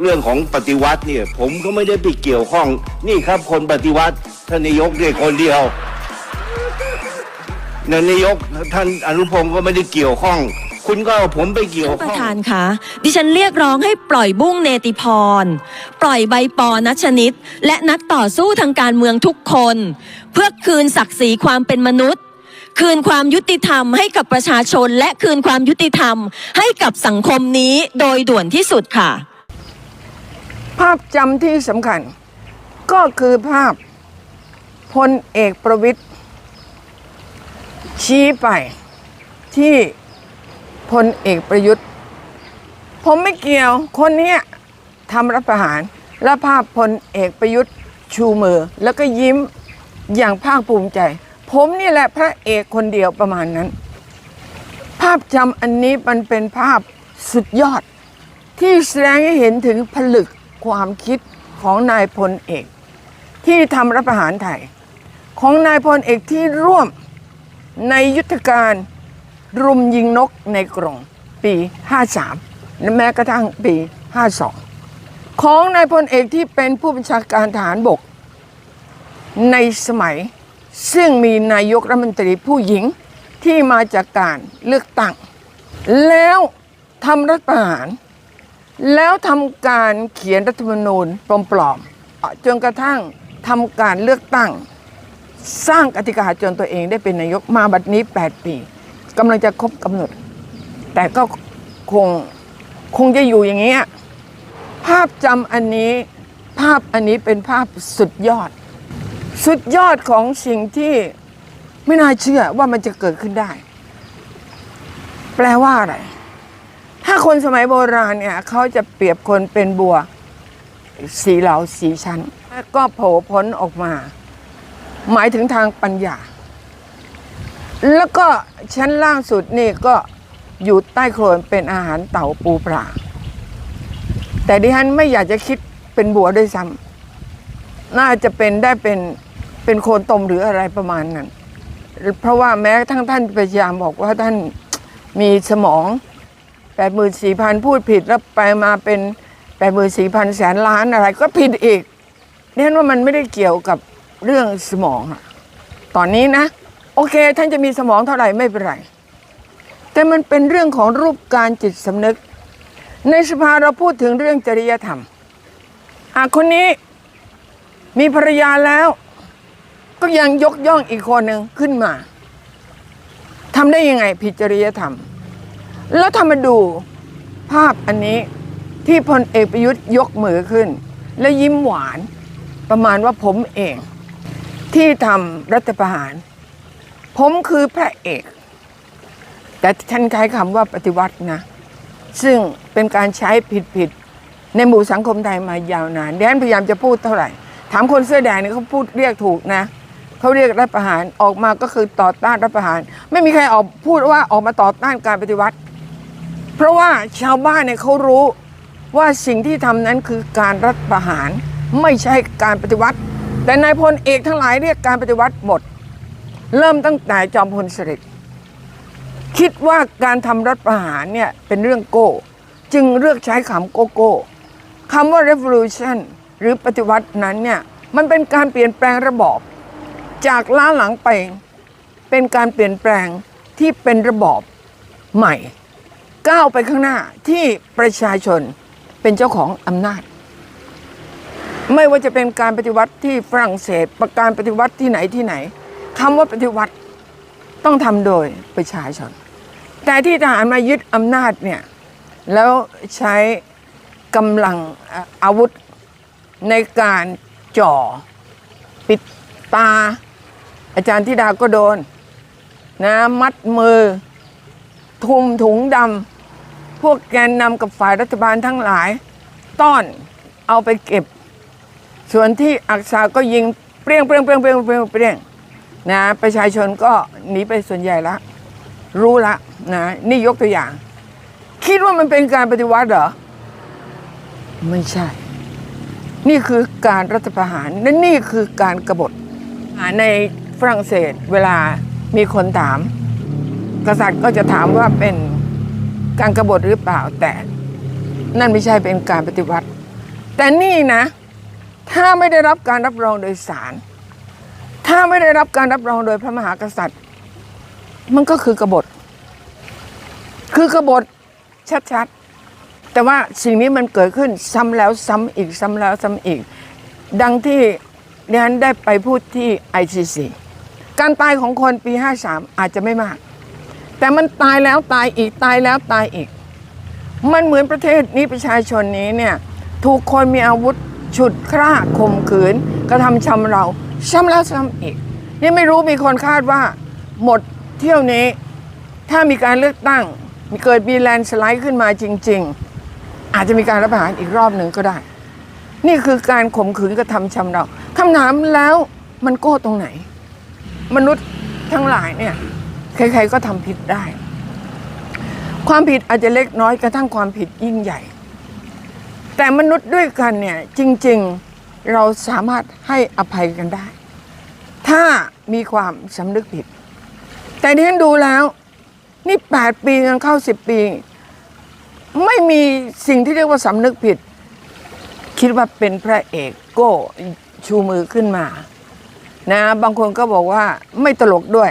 เรื่องของปฏิวัติเนี่ย ผมก็ไม่ได้ไปเกี่ยวข้อง นี่ครับคนปฏิวัติท่านนายกเนี่ยคนเดียวนายกท่านอนุพงศ์ก็ไม่ได้เกี่ยวข้อง คุณก็เอาผมไปเกี่ยวท่านประธานคะดิฉันเรียกร้องให้ปล่อยบุ้งเนติพร ปล่อยใบปอนัชนิดและนักต่อสู้ทางการเมืองทุกคน เพื่อคืนศักดิ์ศรีความเป็นมนุษย์ คืนความยุติธรรมให้กับประชาชน และคืนความยุติธรรมให้กับสังคมนี้โดยด่วนที่สุดค่ะ ภาพจำที่สำคัญ ก็คือภาพพลเอกประวิตยชี้ไปที่พลเอกประยุทธ์ ผมไม่เกี่ยวคนนี้ทำรัฐประหาร และภาพพลเอกประยุทธ์ชูมือ แล้วก็ยิ้มอย่างภาคภูมิใจ ผมนี่แหละพระเอกคนเดียวประมาณนั้น ภาพจำอันนี้มันเป็นภาพสุดยอด ที่แสดงให้เห็นถึงผลึก ความคิดของนายพลเอก ที่ทำรัฐประหารไทย ของนายพลเอกที่ร่วมในยุทธการรุมยิงนกในกรงปี 53 และแม้กระทั่งปี 52 ของนายพลเอกที่เป็นผู้บัญชาการทหารบก ในสมัยซึ่งมีนายกรัฐมนตรีผู้หญิงที่มาจากการเลือกตั้ง แล้วทำรัฐประหาร แล้วทำการเขียนรัฐธรรมนูญปลอมๆจนกระทั่งทำการเลือกตั้ง สร้างกติกาจนตัวเองได้เป็นนายกมาบัดนี้ 8 ปีกำลังจะครบกำหนด แต่ก็คงคงจะอยู่อย่างนี้ภาพจำอันนี้ภาพอันนี้เป็นภาพสุดยอด สุดยอดของสิ่งที่ไม่น่าเชื่อว่ามันจะเกิดขึ้นได้ แปลว่าอะไร คนสมัยโบราณเนี่ยเขาจะเปรียบคนเป็นบัว สีเหลาสีชั้น ก็โผล่พ้นออกมา หมายถึงทางปัญญา แล้วก็ชั้นล่างสุดนี่ก็อยู่ใต้โคลนเป็นอาหารเต่าปูปลาแต่ดิฉันไม่อยากจะคิดเป็นบัวด้วยซ้ำน่าจะเป็นได้เป็นเป็นโคนตมหรืออะไรประมาณนั้น เพราะว่าแม้ทั้งท่านพยายามบอกว่าท่านมีสมอง แปดหมื่นสี่พันพูดผิดแล้วไปมาเป็นแปดหมื่นสี่พันแสนล้านอะไร ก็ผิดอีกเนี่ยว่ามันไม่ได้เกี่ยวกับเรื่องสมองอะตอนนี้นะ โอเค ท่านจะมีสมองเท่าไหร่ไม่เป็นไร แต่มันเป็นเรื่องของรูปการจิตสำนึก ในสภาเราพูดถึงเรื่องจริยธรรมหากคนนี้มีภรรยาแล้ว ก็ยังยกย่องอีกคนหนึ่งขึ้นมาทำได้ยังไงผิดจริยธรรม แล้วถ้ามาดูภาพอันนี้ที่พลเอกประยุทธ์ยกมือขึ้น แล้วยิ้มหวานประมาณว่าผมเอง ที่ทำรัฐประหาร ผมคือพระเอก แต่ท่านใช้คำว่าปฏิวัตินะ ซึ่งเป็นการใช้ผิดๆ ในหมู่สังคมไทยมายาวนานแดนพยายามจะพูดเท่าไหร่ ถามคนเสื้อแดงเนี่ยเขาพูดเรียกถูกนะเขาเรียกรัฐประหารออกมาก็คือต่อต้านรัฐประหาร ไม่มีใครออกพูดว่าออกมาต่อต้านการปฏิวัติ เพราะว่าชาวบ้านเนี่ยเขารู้ว่าสิ่งที่ทำนั้นคือการรัฐประหารไม่ใช่การปฏิวัติ แต่นายพลเอกทั้งหลายเรียกการปฏิวัติหมด เริ่มตั้งแต่จอมพลสฤษดิ์คิดว่าการทำรัฐประหารเนี่ยเป็นเรื่องโก้ จึงเลือกใช้คำโกโก้คำว่า revolution หรือปฏิวัตินั้นเนี่ยมันเป็นการเปลี่ยนแปลงระบอบ จากล้าหลังไป เป็นการเปลี่ยนแปลงที่เป็นระบอบใหม่ ก้าวไปข้างหน้าที่ประชาชนเป็นเจ้าของอำนาจ ไม่ว่าจะเป็นการปฏิวัติที่ฝรั่งเศสประการปฏิวัติที่ไหนที่ไหนคำว่าปฏิวัติต้องทำโดยประชาชน แต่ที่ทหารมายึดอำนาจเนี่ยแล้วใช้กำลังอาวุธในการจ่อ ปิดตา อาจารย์ธิดาก็โดนนะมัดมือ ทุ่มถุงดำ พวกแกนนำกับฝ่ายรัฐบาลทั้งหลาย ต้อนเอาไปเก็บ ส่วนที่อักษาก็ยิงเปรี้ยงเปรี้ยงเปรี้ยงเปรี้ยงเปรี้ยงเปรี้ยงนะประชาชนก็หนีไปส่วนใหญ่ละ รู้ละนะนี่ยกตัวอย่าง คิดว่ามันเป็นการปฏิวัติเหรอ ไม่ใช่ นี่คือการรัฐประหารและนี่คือการกบฏในฝรั่งเศสเวลามีคนถาม กษัตริย์ก็จะถามว่าเป็น การกบฏหรือเปล่าแต่ นั่นไม่ใช่เป็นการปฏิวัติ แต่นี่นะ ถ้าไม่ได้รับการรับรองโดยศาลถ้าไม่ได้รับการรับรองโดยพระมหากษัตริย์ มันก็คือกบฏ คือกบฏชัดๆ แต่ว่าสิ่งนี้มันเกิดขึ้นซ้ำแล้วซ้ำอีกซ้ำแล้วซ้ำอีก ดังที่ดิฉันได้ไปพูดที่ ICC การตายของคนปี 53 อาจจะไม่มาก แต่มันตายแล้วตายอีกตายแล้วตายอีก มันเหมือนประเทศนี้ประชาชนนี้เนี่ยถูกคนมีอาวุธฉุดคร่าข่มขืน กระทำชำเราซ้ำแล้วซ้ำอีก นี่ไม่รู้มีคนคาดว่า หมดเที่ยวนี้ ถ้ามีการเลือกตั้ง มีเกิดมีแลนด์สไลด์ขึ้นมาจริง ๆ อาจจะมีการรับประหารอีกรอบหนึ่งก็ได้ นี่คือการข่มขืนกระทำชำเราคำถามแล้วมันโก้ตรงไหน มนุษย์ทั้งหลายเนี่ย ใครๆก็ทำผิดได้ ความผิดอาจจะเล็กน้อยกระทั่งความผิดยิ่งใหญ่ แต่มนุษย์ด้วยกันเนี่ยจริงๆเราสามารถให้อภัยกันได้ ถ้ามีความสำนึกผิด แต่ที่ฉันดูแล้ว นี่แปดปีกันเข้าสิบปี ไม่มีสิ่งที่เรียกว่าสำนึกผิด คิดว่าเป็นพระเอกโก้ชูมือขึ้นมานะบางคนก็บอกว่าไม่ตลกด้วย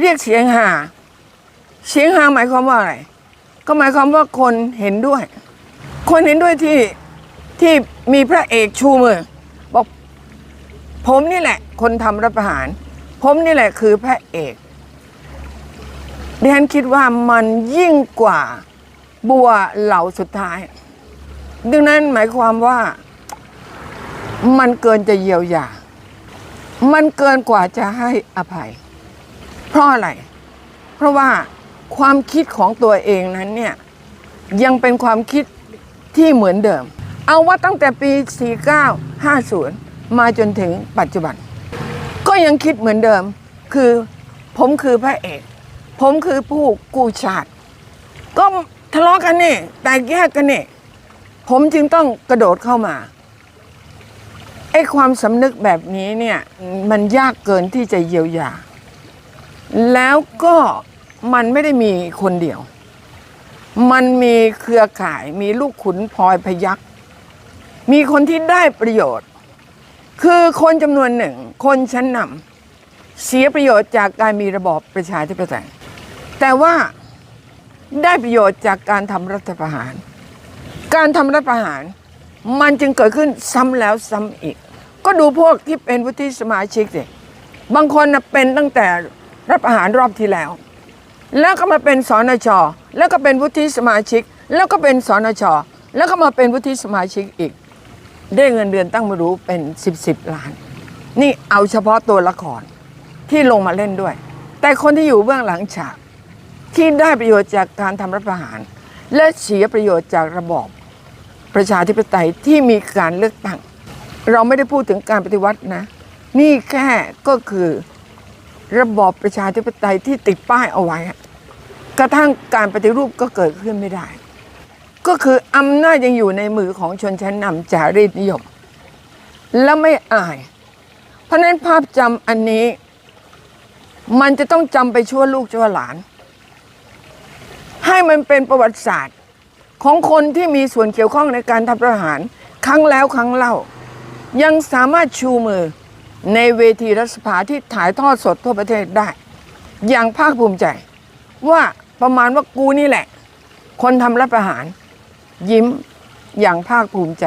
เรียกเสียงหา เสียงหาหมายความว่าอะไร ก็หมายความว่าคนเห็นด้วย คนเห็นด้วยที่ที่มีพระเอกชูมือบอกผมนี่แหละ คนทำรัฐประหาร ผมนี่แหละคือพระเอกดิฉันคิดว่ามันยิ่งกว่าบัวเหล่าสุดท้าย ดังนั้นหมายความว่ามันเกินจะเยียวยา มันเกินกว่าจะให้อภัย เพราะอะไร เพราะว่าความคิดของตัวเองนั้นเนี่ยยังเป็นความคิดที่เหมือนเดิม เอาว่าตั้งแต่ปี 49 50 มาจนถึงปัจจุบัน ก็ยังคิดเหมือนเดิม คือผมคือพระเอก ผมคือผู้กู้ชาติ ก็ทะเลาะกันนี่แตกแยกกันนี่ผมจึงต้องกระโดดเข้ามาไอ้ความสำนึกแบบนี้เนี่ยมันยากเกินที่จะเยียวยา แล้วก็มันไม่ได้มีคนเดียว มันมีเครือข่ายมีลูกขุนพลอยพยักมีคนที่ได้ประโยชน์ คือคนจำนวนหนึ่ง คนชั้นนำเสียประโยชน์จากการมีระบอบประชาธิปไตยแต่ว่าได้ประโยชน์จากการทำรัฐประหาร การทำรัฐประหาร มันจึงเกิดขึ้นซ้ำแล้วซ้ำอีก ก็ดูพวกที่เป็นวุฒิสมาชิกสิบางคนเป็นตั้งแต่ รัฐประหารรอบที่แล้ว แล้วก็มาเป็นสนช แล้วก็เป็นวุฒิสมาชิก แล้วก็เป็นสนช แล้วก็มาเป็นวุฒิสมาชิกอีก ได้เงินเดือนตั้งไม่รู้เป็นสิบสิบล้าน นี่เอาเฉพาะตัวละครที่ลงมาเล่นด้วย แต่คนที่อยู่เบื้องหลังฉากที่ได้ประโยชน์จากการทำรัฐประหาร และเสียประโยชน์จากระบอบประชาธิปไตยที่มีการเลือกตั้ง เราไม่ได้พูดถึงการปฏิวัตินะ นี่แค่ก็คือ ระบอบประชาธิปไตยที่ติดป้ายเอาไว้ กระทั่งการปฏิรูปก็เกิดขึ้นไม่ได้ ก็คืออำนาจยังอยู่ในมือของชนชั้นนำจารีตนิยม และไม่อาย เพราะฉะนั้นภาพจำอันนี้ มันจะต้องจำไปชั่วลูกชั่วหลาน ให้มันเป็นประวัติศาสตร์ของคนที่มีส่วนเกี่ยวข้องในการทำประหาร ครั้งแล้วครั้งเล่า ยังสามารถชูมือ ในเวทีรัฐสภาที่ถ่ายทอดสดทั่วประเทศได้ อย่างภาคภูมิใจ ว่าประมาณว่ากูนี่แหละ คนทำรัฐประหาร ยิ้มอย่างภาคภูมิใจ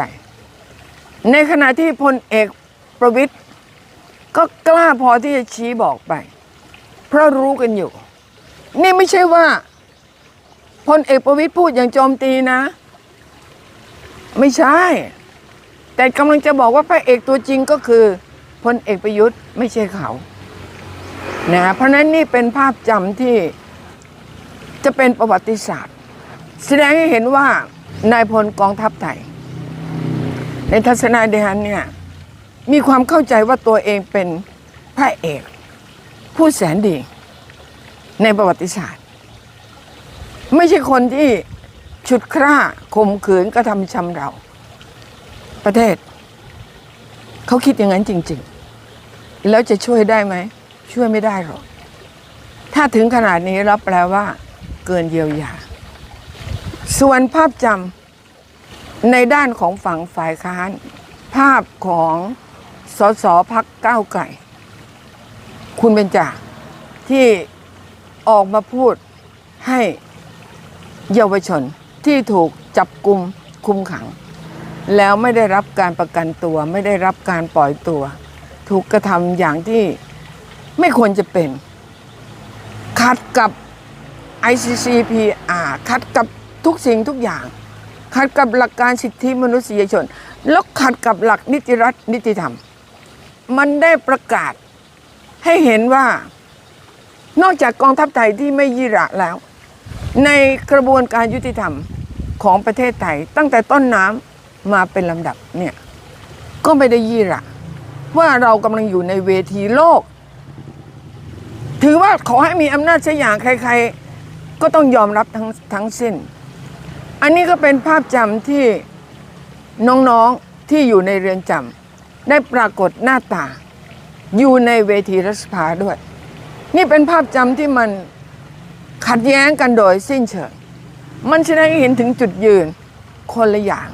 ในขณะที่พลเอกประวิตยก็กล้าพอที่จะชี้บอกไป เพราะรู้กันอยู่ นี่ไม่ใช่ว่าพลเอกประวิตยพูดอย่างโจมตีนะ ไม่ใช่ แต่กำลังจะบอกว่าพระเอกตัวจริงก็คือ พลเอกประยุทธ์ไม่ใช่เขานะเพราะนั้นนี่เป็นภาพจำที่จะเป็นประวัติศาสตร์ แสดงให้เห็นว่านายพลกองทัพไทย ในทัศนาเดฮันเนี่ยมีความเข้าใจว่าตัวเองเป็นพระเอก ผู้แสนดี ในประวัติศาสตร์ ไม่ใช่คนที่ฉุดคร่าข่มขืนกระทำชำเรา ประเทศ เขาคิดอย่างนั้นจริง ๆ แล้วจะช่วยได้ไหม ช่วยไม่ได้หรอก ถ้าถึงขนาดนี้รับแปลว่า เกินเยียวยา ส่วนภาพจำในด้านของฝั่งฝ่ายค้าน ภาพของสสพักก้าวไก่ คุณเบญจาที่ออกมาพูดให้เยาวชนที่ถูกจับกลุ่มคุมขัง แล้วไม่ได้รับการประกันตัว ไม่ได้รับการปล่อยตัว ถูกกระทำอย่างที่ไม่ควรจะเป็น ขัดกับ ICCPR ขัดกับทุกสิ่งทุกอย่าง ขัดกับหลักการสิทธิมนุษยชน แล้วขัดกับหลักนิติรัฐนิติธรรม มันได้ประกาศให้เห็นว่านอกจากกองทัพไทยที่ไม่ยี่ระแล้ว ในกระบวนการยุติธรรมของประเทศไทยตั้งแต่ต้นน้ำ มาเป็นลำดับเนี่ยก็ไม่ได้ยี่ระว่าเรากำลังอยู่ในเวทีโลก ถือว่าขอให้มีอำนาจสักอย่างใคร ๆ ก็ต้องยอมรับทั้งทั้งสิ้น อันนี้ก็เป็นภาพจำที่น้องๆที่อยู่ในเรือนจำได้ปรากฏหน้าตา อยู่ในเวทีรัฐสภาด้วย นี่เป็นภาพจำที่มันขัดแย้งกันโดยสิ้นเชิง มันแสดงให้เห็นถึงจุดยืนคนละอย่าง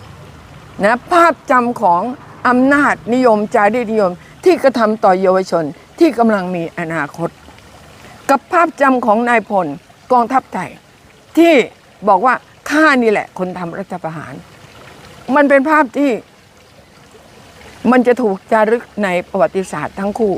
นะภาพจำของอำนาจนิยมจารีตนิยมที่กระทำต่อเยาวชนที่กำลังมีอนาคต กับภาพจำของนายพลกองทัพไทยที่บอกว่าข้านี่แหละคนทำรัฐประหาร มันเป็นภาพที่มันจะถูกจารึกในประวัติศาสตร์ทั้งคู่